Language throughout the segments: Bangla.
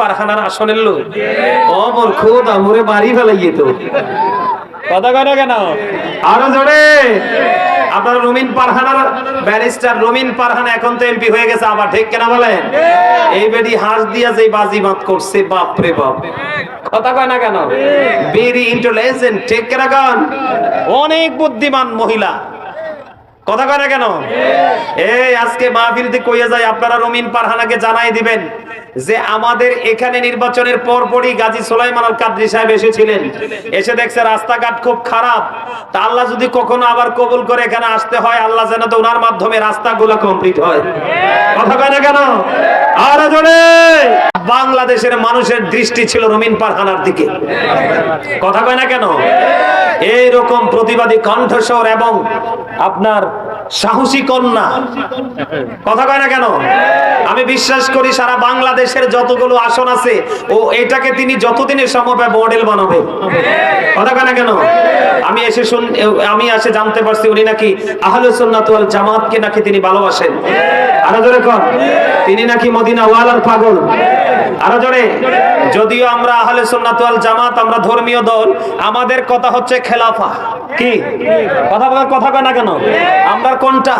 পারখানার আসনের লোক। ও মোর খুদ আমরে বাড়ি ফেলাইয়ে তো। কথা কয় না কেন? আরও জোরে। আপনার রুমিন পারহানার ব্যারিস্টার রুমিন পারহানা এখন তো এমপি হয়ে গেছে, আবার ঠিক কেনা বলেন? এই বেডি হাঁস দিয়া যে বাজি মাত করছে, বাপ রে বাপ। কথা কয় না কেন? ভেরি ইন্টেলিজেন্ট ঠিক কেনা? অনেক বুদ্ধিমান মহিলা। কথা কয় না কেন? এই, আজকে মাহফিলতে কইয়া যায়, আপনারা রমিন পারহানাকে জানাই দিবেন যে আমাদের এখানে নির্বাচনের পরপরই গাজী সোলাইমান আল কাদরি সাহেব এসেছিলেন। এসে দেখছে রাস্তাঘাট খুব খারাপ। তা আল্লাহ যদি কখনো আবার কবুল করে এখানে আসতে হয়, আল্লাহ যেন তো ওনার মাধ্যমে রাস্তাগুলো কমপ্লিট হয়। কথা কয় না কেন? আর জোরে! বাংলাদেশের মানুষের দৃষ্টি ছিল রমিন পারহানার দিকে। কথা কয় না কেন? এইরকম প্রতিবাদী কণ্ঠস্বর এবং আপনার সাহসী কন্যা। কথা কয় না কেন? আমি বিশ্বাস করি সারা বাংলাদেশের যতগুলো আসন আছে, ও এটাকে তিনি যতদিনের সময় মডেল বানাবে। কথা কয় না কেন? আমি এসে শুন, আমি এসে জানতে পারছি উনি নাকি আহলে সুন্নাত ওয়াল জামাতকে নাকি তিনি ভালোবাসেন। আরও জোরে কর তিনি নাকি মদিনা ওয়ালার পাগল। আরও জোরে। যদিও আমরা আহলে সুন্নাত ওয়াল জামাত, আমরা ধর্মীয় দল, আমাদের কথা হচ্ছে খেলাফা। কি? কথা কথা কয় না কেন? আমরা কোনটা?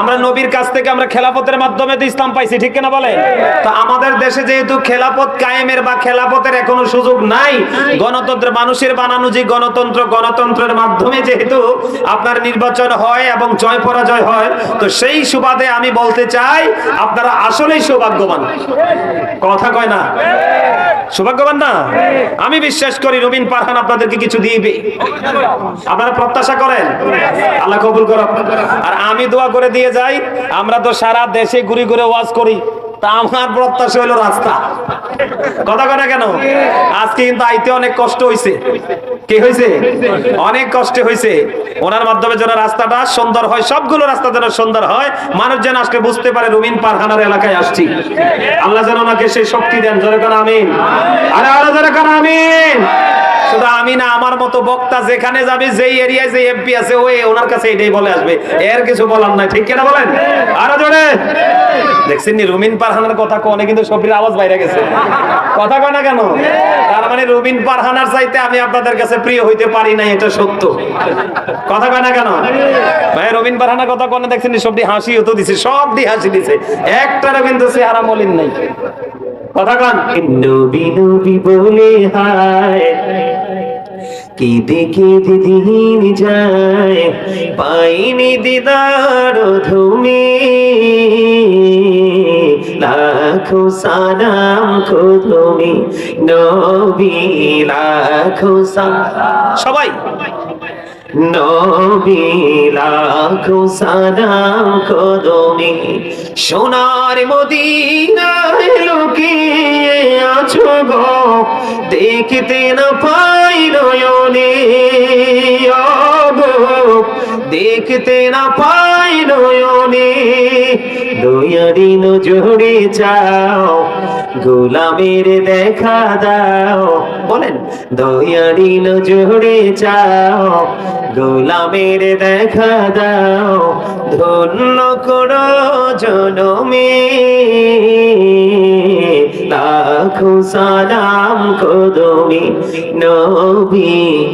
আমরা নবীর কাছ থেকে আমরা খেলাফতের মাধ্যমে তো ইসলাম পাইছি ঠিক কিনা বলে তো আমাদের দেশে যেহেতু খেলাফত কায়েমের বা খেলাফতের এখনও সুযোগ নাই গণতন্ত্র মানুষের বানানো যে গণতন্ত্র গণতন্ত্রের মাধ্যমে যেহেতু আপনার নির্বাচন হয় এবং জয় পরাজয় হয় তো সেই সুবাদে আমি বলতে চাই আপনারা আসলেই সৌভাগ্যবান। কথা কয় না? সৌভাগ্যবান না? আমি বিশ্বাস করি রবিন পারহান আপনাদেরকে কিছু দিবে। আপনারা প্রত্যাশা করেন? আল্লাহ কবুল করো আর আমি দোয়া করে দিয়ে যাই, আমরা তো সারা দেশে ঘুরে ঘুরে ওয়াজ করি। আমার প্রত্যাশা হলো রাস্তা। কথা কথা কেন? আজকে কিন্তু আইতে অনেক কষ্ট হয়েছে কি হয়েছে অনেক কষ্ট হয়েছে ওনার মাধ্যমে যেন রাস্তাটা সুন্দর হয়, সবগুলো রাস্তা যেন সুন্দর হয়, মানুষ যেন আজকে বুঝতে পারে রুমিন পারহানার এলাকায় আসছি। আল্লাহ যেন ওনাকে সেই শক্তি দেন। জোরে আমিন। আরে আরও জোরে আমিন। শুধু আমি না, আমার মতো বক্তা যেখানে যাবে যে এমপি আছে, ওই ওনার কাছে এটাই বলে আসবে। এর কিছু বলার নাই, ঠিক কিনা বলেন? আরও জোরে। দেখছেন নি, রুমিন পারহানার কথা কোনে কিন্তু আওয়াজ বাইরে গেছে। কথা কয় না কেন? তার মানে রুমিন পারহানার চাইতে আমি আপনাদের কাছে প্রিয় হইতে পারি না এটা সত্য। কথা কয় না কেন? ভাই রবিন পারহানার কথা কোনে দেখছেন সবটি হাসি হতো দিছে, সব দিয়ে হাসি দিছে। একটারও কিন্তু চেহারা মলিন নাই। কথা কান নবী নবী বলে হায়। কেঁদে কেঁদে দিন যায় পাইনি দিদার ধুমে। লাখো সালাম খোদমে নবী লাখো সালাম। সবাই নবী, লাখো সালাম কদমে সোনার মদিনায় লুকিয়ে আছো গো। দেখতে না পাই নয়নে দেখতে না পাই নয়নে, দয়ারি নজরে যাও গোলামের দেখা দাও। বলেন, দয়ারি নজরে যাও গোলামের দেখা দাও। ধন্য করো জনমে। লাখো সালাম কদমে নবী।